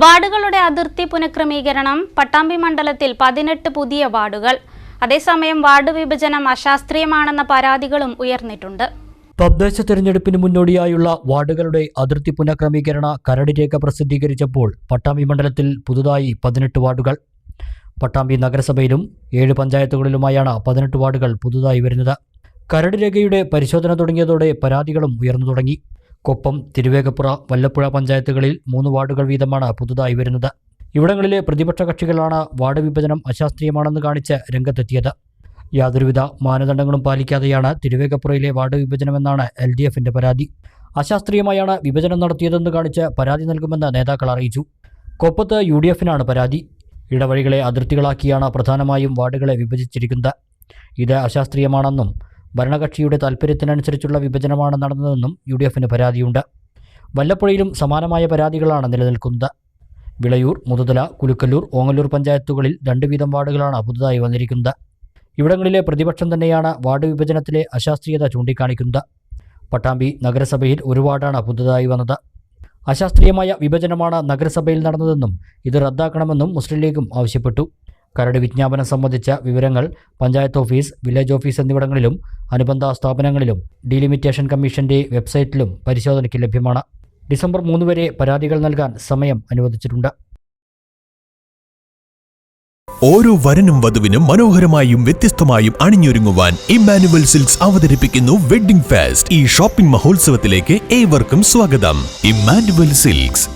വാർഡുകളുടെ അതിർത്തി പുനഃക്രമീകരണം പട്ടാമ്പി മണ്ഡലത്തിൽ പതിനെട്ട് പുതിയ വാർഡുകൾ. അതേസമയം വാർഡ് വിഭജനം അശാസ്ത്രീയമാണെന്ന പരാതികളും ഉയർന്നിട്ടുണ്ട്. തദ്ദേശ തെരഞ്ഞെടുപ്പിന് മുന്നോടിയായുള്ള വാർഡുകളുടെ അതിർത്തി പുനഃക്രമീകരണ കരട് രേഖ പ്രസിദ്ധീകരിച്ചപ്പോൾ പട്ടാമ്പി മണ്ഡലത്തിൽ പുതുതായി പതിനെട്ട് വാർഡുകൾ. പട്ടാമ്പി നഗരസഭയിലും ഏഴ് പഞ്ചായത്തുകളിലുമായാണ് പതിനെട്ട് വാർഡുകൾ പുതുതായി വരുന്നത്. കരട് രേഖയുടെ പരിശോധന തുടങ്ങിയതോടെ പരാതികളും ഉയർന്നു തുടങ്ങി. കൊപ്പം തിരുവേഗപ്പുറ വല്ലപ്പുഴ പഞ്ചായത്തുകളിൽ മൂന്ന് വാർഡുകൾ വീതമാണ് പുതുതായി വരുന്നത്. ഇവിടങ്ങളിലെ പ്രതിപക്ഷ കക്ഷികളാണ് വാർഡ് വിഭജനം അശാസ്ത്രീയമാണെന്ന് കാണിച്ച് രംഗത്തെത്തിയത്. യാതൊരുവിധ മാനദണ്ഡങ്ങളും പാലിക്കാതെയാണ് തിരുവേഗപ്പുറയിലെ വാർഡ് വിഭജനമെന്നാണ് എൽ ഡി എഫിന്റെ പരാതി. അശാസ്ത്രീയമായാണ് വിഭജനം നടത്തിയതെന്ന് കാണിച്ച് പരാതി നൽകുമെന്ന് നേതാക്കൾ അറിയിച്ചു. കൊപ്പത്ത് യു ഡി എഫിനാണ് പരാതി. ഇടവഴികളെ അതിർത്തികളാക്കിയാണ് പ്രധാനമായും വാർഡുകളെ വിഭജിച്ചിരിക്കുന്നത്. ഇത് അശാസ്ത്രീയമാണെന്നും ഭരണകക്ഷിയുടെ താൽപ്പര്യത്തിനനുസരിച്ചുള്ള വിഭജനമാണ് നടന്നതെന്നും യു ഡി എഫിന് പരാതിയുണ്ട്. വല്ലപ്പുഴയിലും സമാനമായ പരാതികളാണ് നിലനിൽക്കുന്നത്. വിളയൂർ മുതുതല കുലുക്കല്ലൂർ ഓങ്ങല്ലൂർ പഞ്ചായത്തുകളിൽ രണ്ട് വീതം വാർഡുകളാണ് പുതുതായി വന്നിരിക്കുന്നത്. ഇവിടങ്ങളിലെ പ്രതിപക്ഷം തന്നെയാണ് വാർഡ് വിഭജനത്തിലെ അശാസ്ത്രീയത ചൂണ്ടിക്കാണിക്കുന്നത്. പട്ടാമ്പി നഗരസഭയിൽ ഒരു വാർഡാണ് പുതുതായി വന്നത്. അശാസ്ത്രീയമായ വിഭജനമാണ് നഗരസഭയിൽ നടന്നതെന്നും ഇത് റദ്ദാക്കണമെന്നും മുസ്ലിം ലീഗും ആവശ്യപ്പെട്ടു. കരട് വിജ്ഞാപനം സംബന്ധിച്ച വിവരങ്ങൾ പഞ്ചായത്ത് ഓഫീസ് വില്ലേജ് ഓഫീസ് എന്നിവിടങ്ങളിലും അനുബന്ധ സ്ഥാപനങ്ങളിലും ഡീലിമിറ്റേഷൻ കമ്മീഷന്റെ വെബ്സൈറ്റിലും പരിശോധനയ്ക്ക് ലഭ്യമാണ്. ഡിസംബർ മൂന്ന് വരെ പരാതികൾ നൽകാൻ സമയം അനുവദിച്ചിട്ടുണ്ട്. ഓരോ വരനും വധുവിനും മനോഹരമായും വ്യത്യസ്തമായും അണിഞ്ഞൊരുങ്ങുവാൻ ഇമ്മാനുവൽ സിൽക്സ് അവതരിപ്പിക്കുന്നു വെഡ്ഡിംഗ് ഫാസ്റ്റ്. ഈ ഷോപ്പിംഗ് മഹോത്സവത്തിലേക്ക് ഏവർക്കും സ്വാഗതം. Immanuel silks.